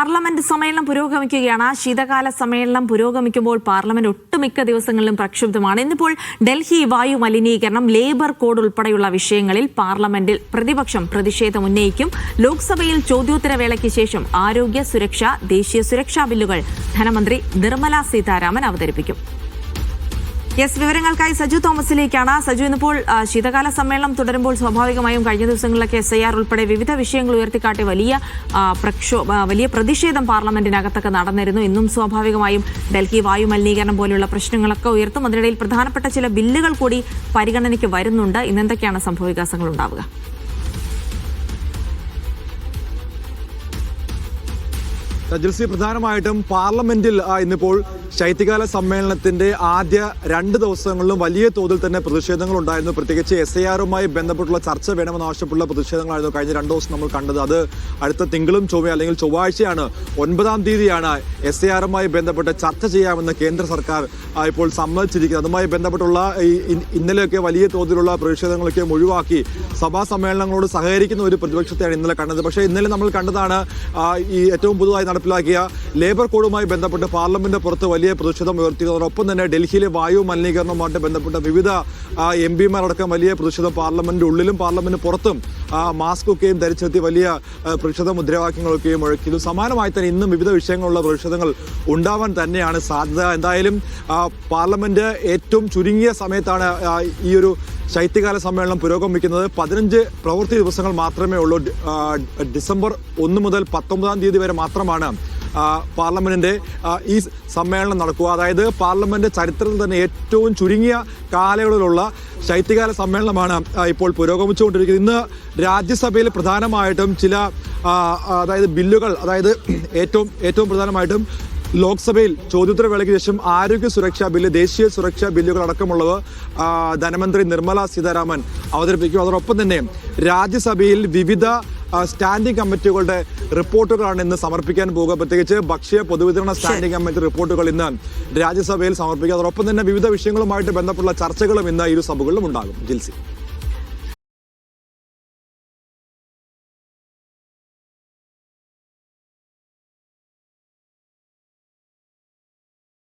Parliament സമ്മേളനം പുരോഗമിക്കുകയാണ്. ആ ശീതകാല സമ്മേളനം പുരോഗമിക്കുമ്പോൾ പാർലമെന്റ് ഒട്ടുമിക്ക ദിവസങ്ങളിലും പ്രക്ഷുബ്ധമാണ്. ഇന്നിപ്പോൾ ഡൽഹി വായു മലിനീകരണം ലേബർ കോഡ് ഉൾപ്പെടെയുള്ള വിഷയങ്ങളിൽ പാർലമെന്റിൽ പ്രതിപക്ഷം പ്രതിഷേധം ഉന്നയിക്കും. ലോക്സഭയിൽ ചോദ്യോത്തരവേളയ്ക്ക് ശേഷം ആരോഗ്യ സുരക്ഷ ദേശീയ സുരക്ഷാ ബില്ലുകൾ ധനമന്ത്രി നിർമ്മല സീതാരാമൻ അവതരിപ്പിക്കും. യെസ് വിവരങ്ങൾക്കായി സജു തോമസിലേക്കാണ്. സജു ഇന്നിപ്പോൾ ശീതകാല സമ്മേളനം തുടരുമ്പോൾ സ്വാഭാവികമായും കഴിഞ്ഞ ദിവസങ്ങളിലൊക്കെ എസ് ഐ ആർ ഉൾപ്പെടെ വിവിധ വിഷയങ്ങൾ ഉയർത്തിക്കാട്ടി വലിയ പ്രക്ഷോഭ പ്രക്ഷോ വലിയ പ്രതിഷേധം പാർലമെന്റിനകത്തൊക്കെ നടന്നിരുന്നു. ഇന്നും സ്വാഭാവികമായും ഡൽഹി വായു മലിനീകരണം പോലെയുള്ള പ്രശ്നങ്ങളൊക്കെ ഉയർത്തും. അതിനിടയിൽ പ്രധാനപ്പെട്ട ചില ബില്ലുകൾ കൂടി പരിഗണനയ്ക്ക് വരുന്നുണ്ട്. ഇന്നെന്തൊക്കെയാണ് സംഭവവികാസങ്ങൾ ഉണ്ടാവുക? ജിൽസി പ്രധാനമായിട്ടും പാർലമെന്റിൽ ഇന്നിപ്പോൾ ശൈത്യകാല സമ്മേളനത്തിന്റെ ആദ്യ രണ്ട് ദിവസങ്ങളിലും വലിയ തോതിൽ തന്നെ പ്രതിഷേധങ്ങൾ ഉണ്ടായിരുന്നു. പ്രത്യേകിച്ച് എസ് ഐ ആറുമായി ബന്ധപ്പെട്ടുള്ള ചർച്ച വേണമെന്ന് ആവശ്യപ്പെട്ടുള്ള പ്രതിഷേധങ്ങളായിരുന്നു കഴിഞ്ഞ രണ്ട് ദിവസം നമ്മൾ കണ്ടത്. അത് അടുത്ത തിങ്കളും ചൊവ്വ അല്ലെങ്കിൽ ചൊവ്വാഴ്ചയാണ് ഒൻപതാം തീയതിയാണ് എസ് ഐ ആറുമായി ബന്ധപ്പെട്ട് ചർച്ച ചെയ്യാമെന്ന് കേന്ദ്ര സർക്കാർ ഇപ്പോൾ സമ്മതിച്ചിരിക്കുന്നത്. അതുമായി ബന്ധപ്പെട്ടുള്ള ഈ ഇന്നലെയൊക്കെ വലിയ തോതിലുള്ള പ്രതിഷേധങ്ങളൊക്കെ ഒഴിവാക്കി സഭാ സമ്മേളനങ്ങളോട് സഹകരിക്കുന്ന ഒരു പ്രതിപക്ഷത്തെയാണ് ഇന്നലെ കണ്ടത്. പക്ഷേ ഇന്നലെ നമ്മൾ കണ്ടതാണ് ഈ ഏറ്റവും പുതുതായി നടപ്പിലാക്കിയ ലേബർ കോഡുമായി ബന്ധപ്പെട്ട് പാർലമെന്റ് പുറത്ത് വലിയ പ്രതിഷേധം ഉയർത്തിയതോടൊപ്പം തന്നെ ഡൽഹിയിലെ വായു മലിനീകരണവുമായിട്ട് ബന്ധപ്പെട്ട വിവിധ എം പിമാരടക്കം വലിയ പ്രതിഷേധം പാർലമെന്റ് ഉള്ളിലും പാർലമെന്റ് പുറത്തും മാസ്ക് ഒക്കെയും ധരിച്ചെത്തി വലിയ പ്രതിഷേധ മുദ്രാവാക്യങ്ങളൊക്കെയും മുഴക്കിയത്. സമാനമായി തന്നെ ഇന്നും വിവിധ വിഷയങ്ങളുള്ള പ്രതിഷേധങ്ങൾ ഉണ്ടാവാൻ തന്നെയാണ് സാധ്യത. എന്തായാലും ആ, പാർലമെന്റ് ഏറ്റവും ചുരുങ്ങിയ സമയത്താണ് ഈ ഒരു ശൈത്യകാല സമ്മേളനം പുരോഗമിക്കുന്നത്. പതിനഞ്ച് പ്രവൃത്തി ദിവസങ്ങൾ മാത്രമേ ഉള്ളൂ ഡിസംബർ ഒന്ന് മുതൽ പത്തൊമ്പതാം തീയതി വരെ മാത്രമാണ് ആ, പാർലമെന്റിന്റെ ഈ സമ്മേളനം നടക്കുക. അതായത് പാർലമെന്റ് ചരിത്രത്തിൽ തന്നെ ഏറ്റവും ചുരുങ്ങിയ കാലയളവിലുള്ള ശൈത്യകാല സമ്മേളനമാണ് ഇപ്പോൾ പുരോഗമിച്ചുകൊണ്ടിരിക്കുന്നത്. ഇന്ന് രാജ്യസഭയിൽ പ്രധാനമായിട്ടും ചില അതായത് ബില്ലുകൾ അതായത് ഏറ്റവും ഏറ്റവും പ്രധാനമായിട്ടും ലോക്സഭയിൽ ചോദ്യോത്തര വേളയ്ക്ക് ശേഷം ആരോഗ്യ സുരക്ഷാ ബില്ല് ദേശീയ സുരക്ഷാ ബില്ലുകൾ അടക്കമുള്ളവ ധനമന്ത്രി നിർമ്മല സീതാരാമൻ അവതരിപ്പിക്കും. അതോടൊപ്പം തന്നെ രാജ്യസഭയിൽ വിവിധ സ്റ്റാൻഡിംഗ് കമ്മിറ്റികളുടെ റിപ്പോർട്ടുകളാണ് ഇന്ന് സമർപ്പിക്കാൻ പോകുക. പ്രത്യേകിച്ച് ഭക്ഷ്യ പൊതുവിതരണ സ്റ്റാൻഡിംഗ് കമ്മിറ്റി റിപ്പോർട്ടുകൾ ഇന്ന് രാജ്യസഭയിൽ സമർപ്പിക്കുക. അതോടൊപ്പം തന്നെ വിവിധ വിഷയങ്ങളുമായിട്ട് ബന്ധപ്പെട്ടുള്ള ചർച്ചകളും ഇന്ന് ഇരു സഭകളിലും ഉണ്ടാകും. ജിൽസി.